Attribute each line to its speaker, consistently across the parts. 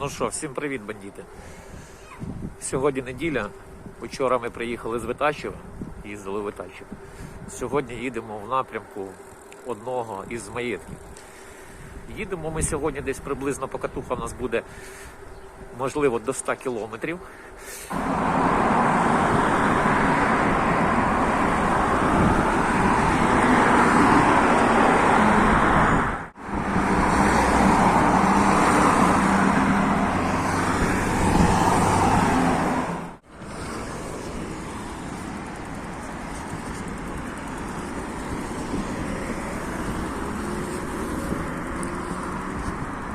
Speaker 1: Ну що, всім привіт, бандити. Сьогодні неділя. Вчора ми приїхали з Витачева, їздили в Витачів. Сьогодні їдемо в напрямку одного із маєтків. Їдемо ми сьогодні десь приблизно покатуха в нас буде можливо до 100 кілометрів.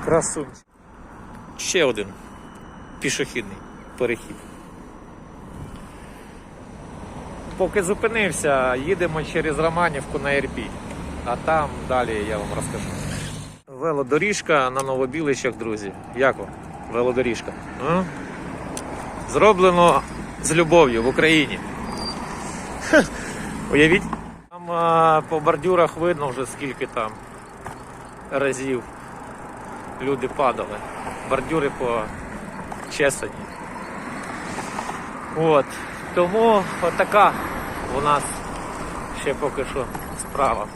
Speaker 1: Красунчик. Ще один пішохідний перехід. Поки зупинився, їдемо через Романівку на Ірпінь. А там далі я вам розкажу. Велодоріжка на Новобілищах, друзі. Як вам? Велодоріжка. А? Зроблено з любов'ю в Україні. Хе, Уявіть, там а, по бордюрах видно вже скільки там разів люди падали. Бордюри по чесані. От. Тому отака у нас ще поки що справа.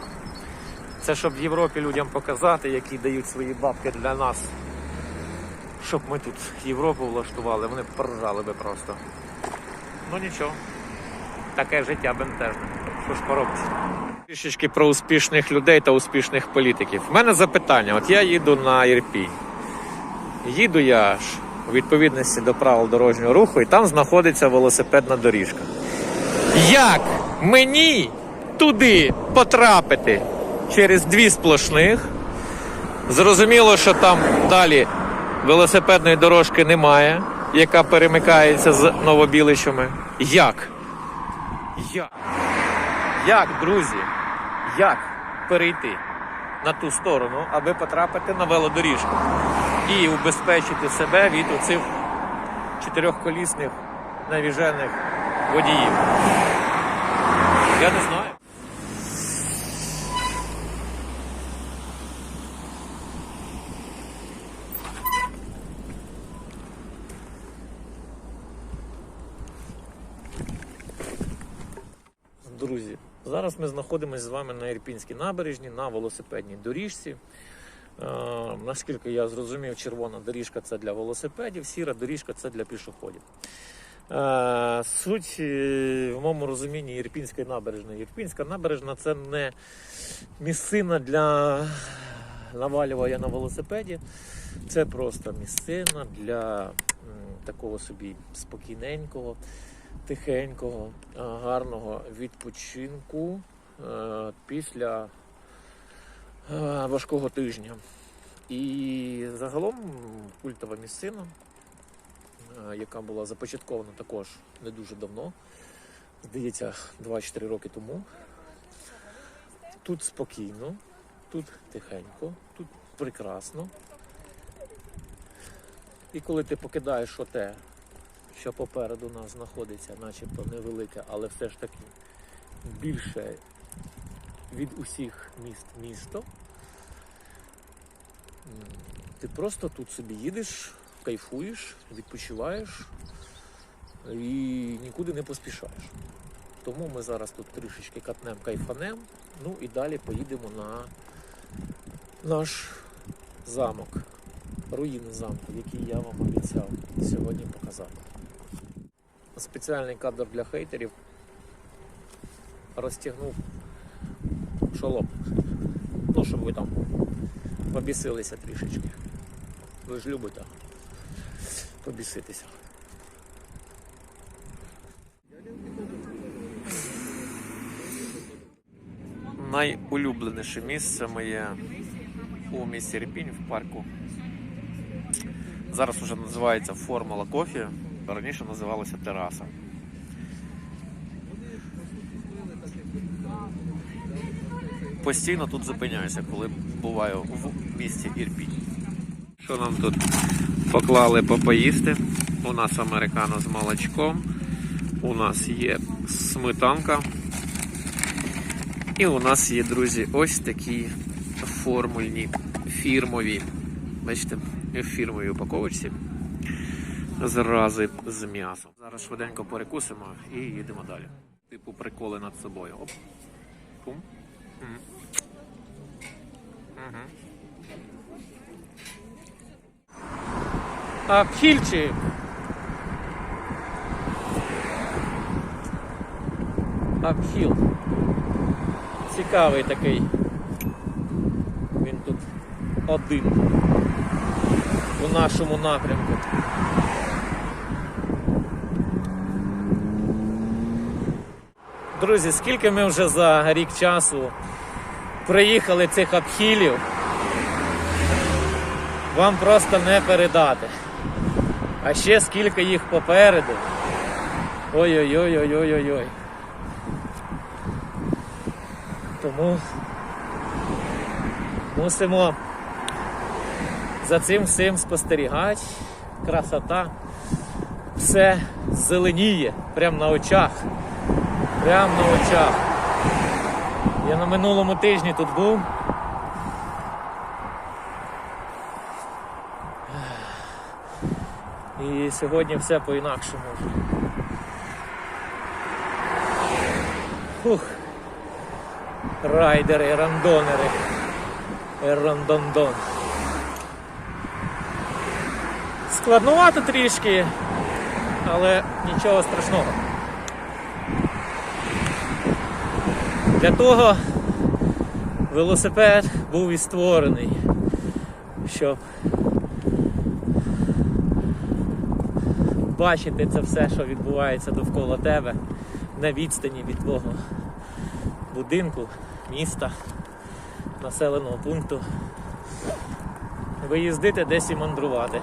Speaker 1: Це щоб в Європі людям показати, які дають свої бабки для нас. Щоб ми тут Європу влаштували, вони поржали би просто. Ну нічого. Таке життя бентежне. Що ж поробиш? Трішечки про успішних людей та успішних політиків. У мене запитання: от я їду на Ірпінь. Їду я ж у відповідності до правил дорожнього руху, і там знаходиться велосипедна доріжка. Як мені туди потрапити через дві сплошних? Зрозуміло, що там далі велосипедної дорожки немає, яка перемикається з новобілищами. Як? Як? Як, друзі? Як перейти на ту сторону, аби потрапити на велодоріжку і убезпечити себе від оцих чотирьохколісних навіжених водіїв? Я не знаю. Друзі, зараз ми знаходимося з вами на Ірпінській набережні на велосипедній доріжці. Е, наскільки я зрозумів, червона доріжка це для велосипедів, сіра доріжка це для пішоходів. Е, суть е, в моєму розумінні Ірпінської набережної. Ірпінська набережна це не місцина для навалювання на велосипеді. Це просто місцина для м, такого собі спокійненького, тихенького, е, гарного відпочинку е, після е, важкого тижня. І загалом культова місцина, яка була започаткована також не дуже давно, здається, 2-4 роки тому. Тут спокійно, тут тихенько, тут прекрасно. І коли ти покидаєш оте, що попереду нас знаходиться, начебто невелике, але все ж таки більше від усіх міст місто, ти просто тут собі їдеш, кайфуєш, відпочиваєш і нікуди не поспішаєш. Тому ми зараз тут трішечки катнем кайфанем, ну і далі поїдемо на наш замок, руїни замку, який я вам обіцяв сьогодні показати. Спеціальний кадр для хейтерів розтягнув шолом. Ну, щоб ви там побісилися трішечки. Ви ж любите побіситися. Найулюбленіше місце моє у місті Ірпінь в парку. Зараз вже називається Формула Кофі, раніше називалася Тераса. Постійно тут зупиняюся, коли буваю в місті Ірпінь. Що нам тут поклали попоїсти? У нас американо з молочком, у нас є сметанка. І у нас є, друзі, ось такі формульні, фірмові. Бачите, в фірмовій упаковочці. Зрази з м'ясом. Зараз швиденько перекусимо і їдемо далі. Типу приколи над собою. Оп. Пум. М. Мгм. Апхільчик. Апхіл. Цікавий такий. Він тут один у нашому напрямку. Друзі, скільки ми вже за рік часу проїхали цих обхилів, вам просто не передати. А ще скільки їх попереду. Ой-ой-ой-ой-ой-ой. Тому мусимо за цим всім спостерігати. Красота. Все зеленіє прямо на очах. Прямо на очах. Я на минулому тижні тут був. І сьогодні все по-інакшому. Фух. Райдери, рандонери. Рандондон. Складнувато трішки, але нічого страшного. Для того велосипед був і створений, щоб бачити це все, що відбувається довкола тебе, на відстані від твого будинку, міста, населеного пункту. Виїздити десь і мандрувати.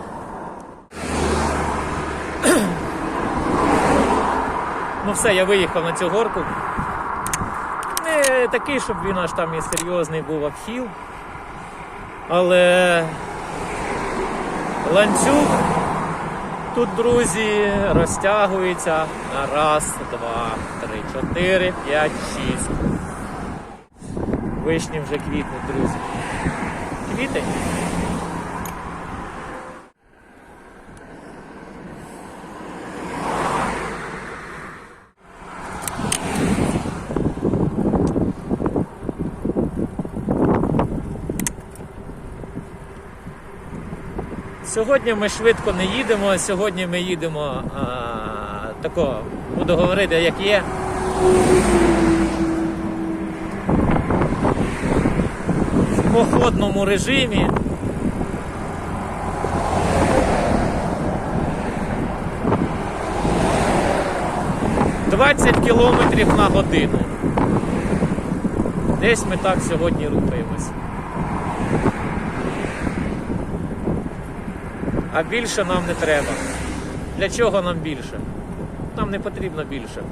Speaker 1: Ну все, я виїхав на цю горку. Не такий, щоб він аж там і серйозний був обхіл. Але ланцюг тут, друзі, розтягується на раз, два, три, чотири, п'ять, шість. Вишні вже квітнуть, друзі. Квітень. Сьогодні ми швидко не їдемо, сьогодні ми їдемо а, тако, буду говорити, як є. В походному режимі. Двадцять кілометрів на годину. Десь ми так сьогодні рухаємось. А більше нам не треба. Для чого нам більше? Нам не потрібно більше.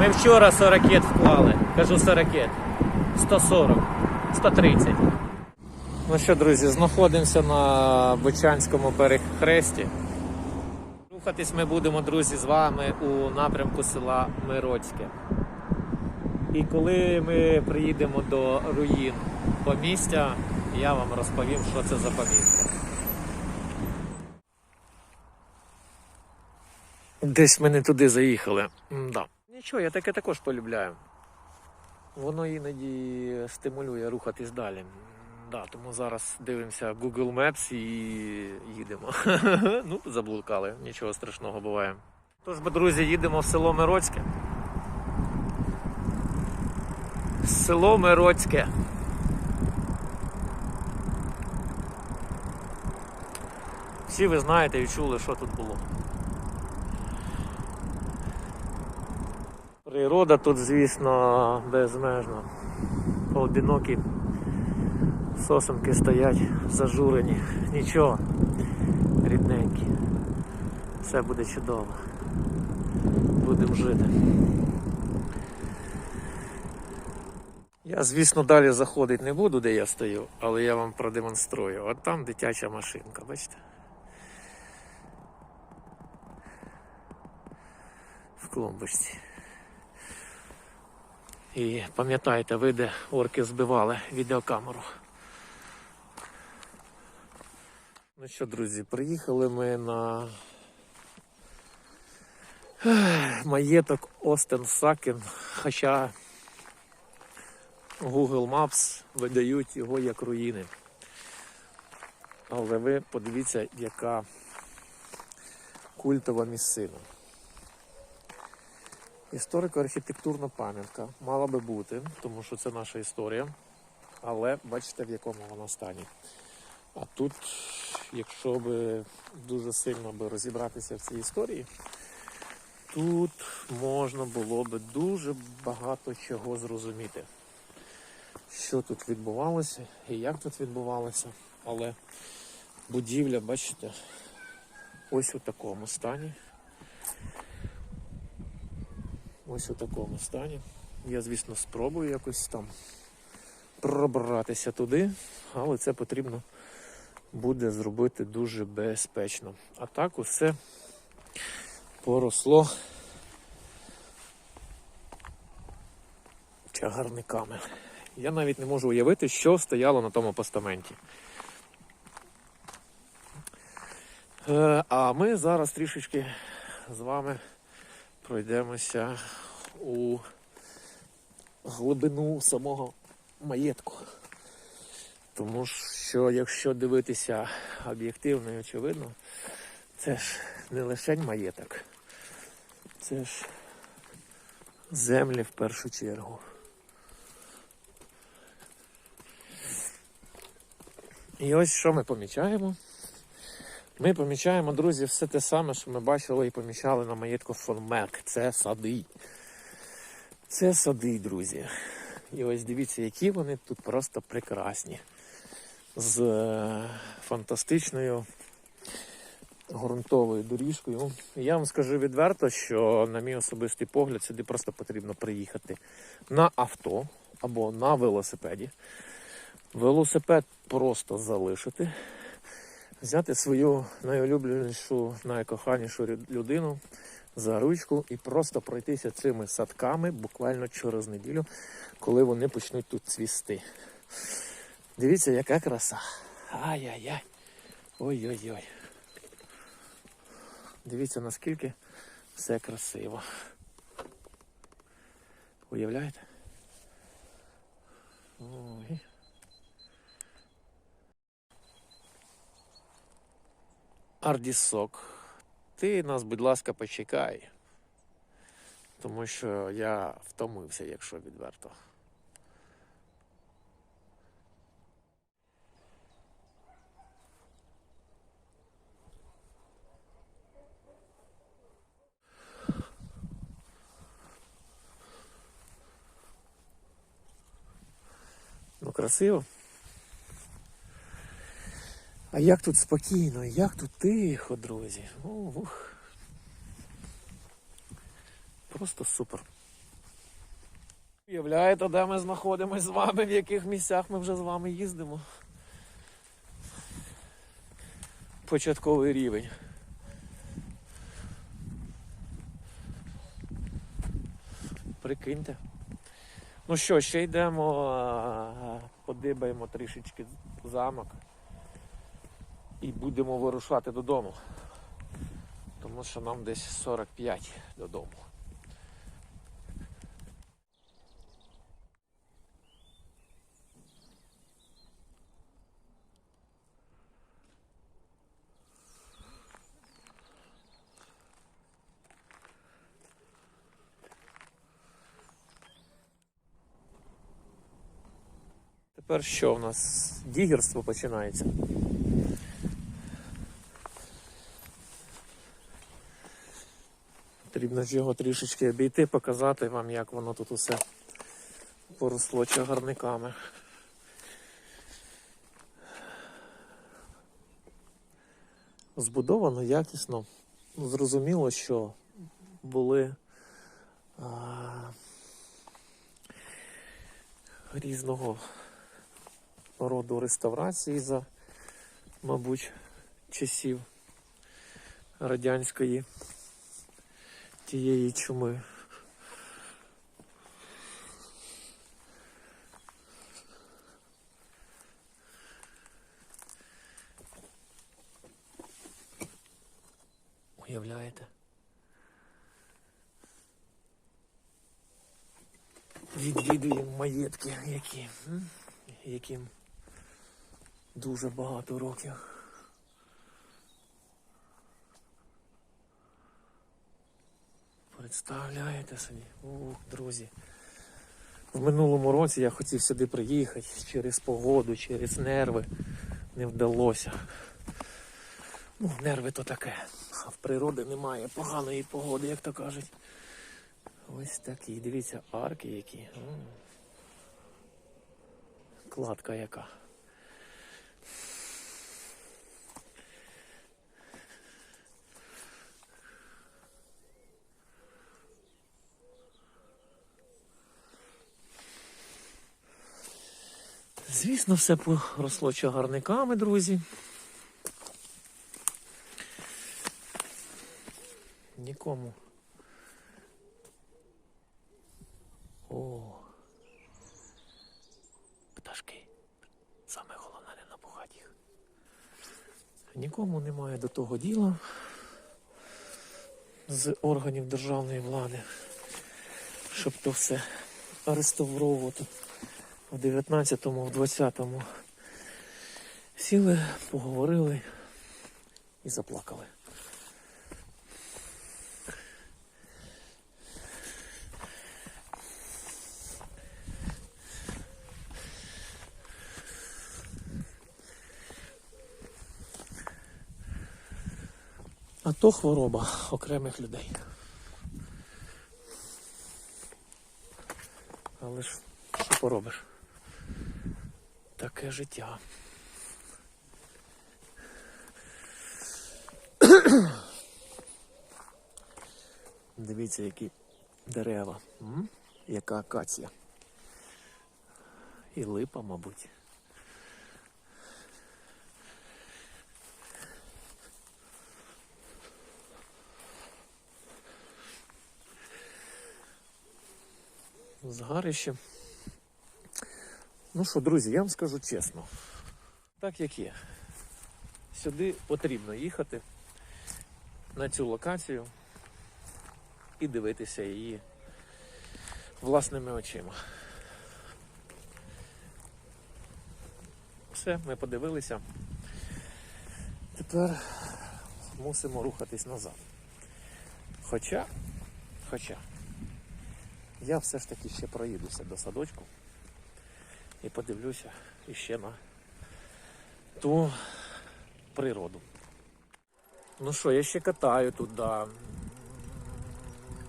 Speaker 1: Ми вчора 40 вклали. Кажу 40. 140, 130. Ну що, друзі, знаходимося на Бочанському перехресті. Рухатись ми будемо, друзі, з вами у напрямку села Мироцьке. І коли ми приїдемо до руїн помістя, я вам розповім, що це за помістя. Десь ми не туди заїхали. Да. Нічого, я таке також полюбляю. Воно іноді стимулює рухатись далі. Да, тому зараз дивимося Google Maps і їдемо. ну, заблукали, нічого страшного буває. Тож, друзі, їдемо в село Мироцьке. Село Мироцьке. Всі ви знаєте і чули, що тут було. Природа тут, звісно, безмежна. Поодинокі сосенки стоять зажурені. Нічого, рідненькі. Все буде чудово. Будемо жити. Я, звісно, далі заходити не буду, де я стою, але я вам продемонструю. От там дитяча машинка, бачите? В клумбочці. І пам'ятаєте, ви де орки збивали відеокамеру. Ну що, друзі, приїхали ми на маєток Остен Сакен, хоча Google Maps видають його як руїни. Але ви подивіться, яка культова місцина. Історико-архітектурна пам'ятка мала би бути, тому що це наша історія. Але бачите, в якому вона стані. А тут, якщо би дуже сильно би розібратися в цій історії, тут можна було би дуже багато чого зрозуміти, що тут відбувалося і як тут відбувалося. Але будівля, бачите, ось у такому стані. Ось у такому стані. Я, звісно, спробую якось там пробратися туди, але це потрібно буде зробити дуже безпечно. А так усе поросло чагарниками. Я навіть не можу уявити, що стояло на тому постаменті. Е, А ми зараз трішечки з вами пройдемося у глибину самого маєтку. Тому що, якщо дивитися об'єктивно і очевидно, це ж не лише маєток, це ж землі в першу чергу. І ось що ми помічаємо. Ми помічаємо, друзі, все те саме, що ми бачили і помічали на маєтку фон Мерк. Це сади. Це сади, друзі. І ось дивіться, які вони тут просто прекрасні. З е, фантастичною ґрунтовою доріжкою. Я вам скажу відверто, що, на мій особистий погляд, сюди просто потрібно приїхати на авто або на велосипеді. Велосипед просто залишити, взяти свою найулюбленішу, найкоханішу людину за ручку і просто пройтися цими садками буквально через неділю, коли вони почнуть тут цвісти. Дивіться, яка краса. Ай-яй-яй. Ой-ой-ой. Дивіться, наскільки все красиво. Уявляєте? Ой. Ардісок, ти нас, будь ласка, почекай. Тому що я втомився, якщо відверто. Ну, красиво. А як тут спокійно, як тут тихо, друзі. Ух. Просто супер. Уявляєте, де ми знаходимося з вами, в яких місцях ми вже з вами їздимо. Початковий рівень. Прикиньте. Ну що, ще йдемо, подибаємо трішечки замок і будемо вирушати додому. Тому що нам десь 45 додому. Тепер що в нас? Дігерство починається. Потрібно ж його трішечки обійти, показати вам, як воно тут усе поросло чагарниками. Збудовано якісно. Зрозуміло, що були а, різного роду реставрації за, мабуть, часів радянської тієї чуми. Уявляєте? Відвідуємо маєтки, які, яким дуже багато років. Представляєте собі? Ух, друзі. В минулому році я хотів сюди приїхати через погоду, через нерви. Не вдалося. Ну, нерви то таке. А в природи немає поганої погоди, як то кажуть. Ось такі. Дивіться, арки які. Кладка яка. Звісно, все поросло чагарниками, друзі. Нікому. О. Пташки. Саме головне не напугати їх. Нікому немає до того діла з органів державної влади, щоб то все реставровувати в 19-му, в 20-му. Сіли, поговорили і заплакали. А то хвороба окремих людей. Але ж що поробиш? Таке життя. Дивіться, які дерева. Яка акація. І липа, мабуть. Згарище. Ну що, друзі, я вам скажу чесно. Так як є. Сюди потрібно їхати на цю локацію і дивитися її власними очима. Все, ми подивилися. Тепер мусимо рухатись назад. Хоча, хоча, я все ж таки ще проїдуся до садочку і подивлюся іще на ту природу. Ну що, я ще катаю туди.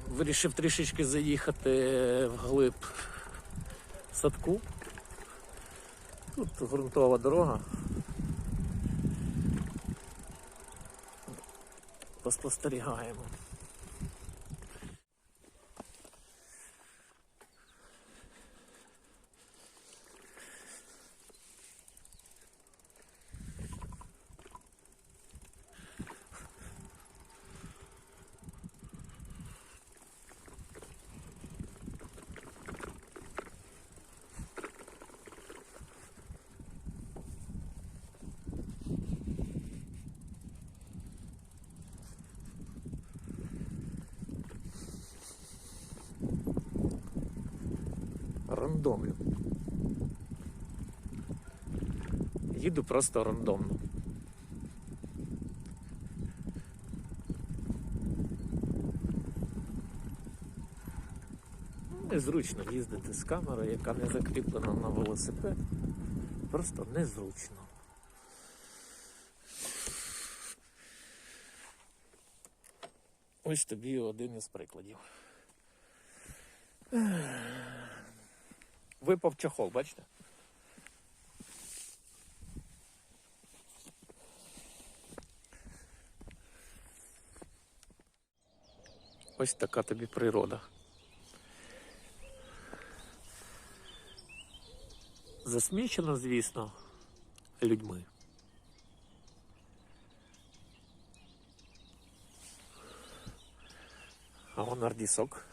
Speaker 1: Вирішив трішечки заїхати вглиб садку. Тут ґрунтова дорога. Поспостерігаємо. Рандомлю. Їду просто рандомно. Незручно їздити з камерою, яка не закріплена на велосипед. Просто незручно. Ось тобі один із прикладів. Випав чохол, бачите? Ось така тобі природа. Засмічена, звісно, людьми. А вон ардісок.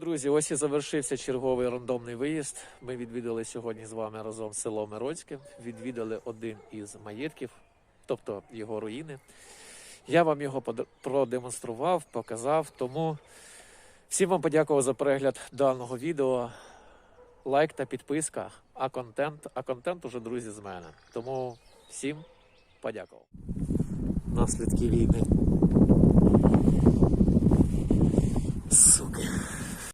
Speaker 1: Друзі, ось і завершився черговий рандомний виїзд. Ми відвідали сьогодні з вами разом село Мироцьке, відвідали один із маєтків, тобто його руїни. Я вам його продемонстрував, показав. Тому всім вам подякував за перегляд даного відео. Лайк та підписка, а контент, а контент уже, друзі, з мене. Тому всім подякував. Наслідки війни.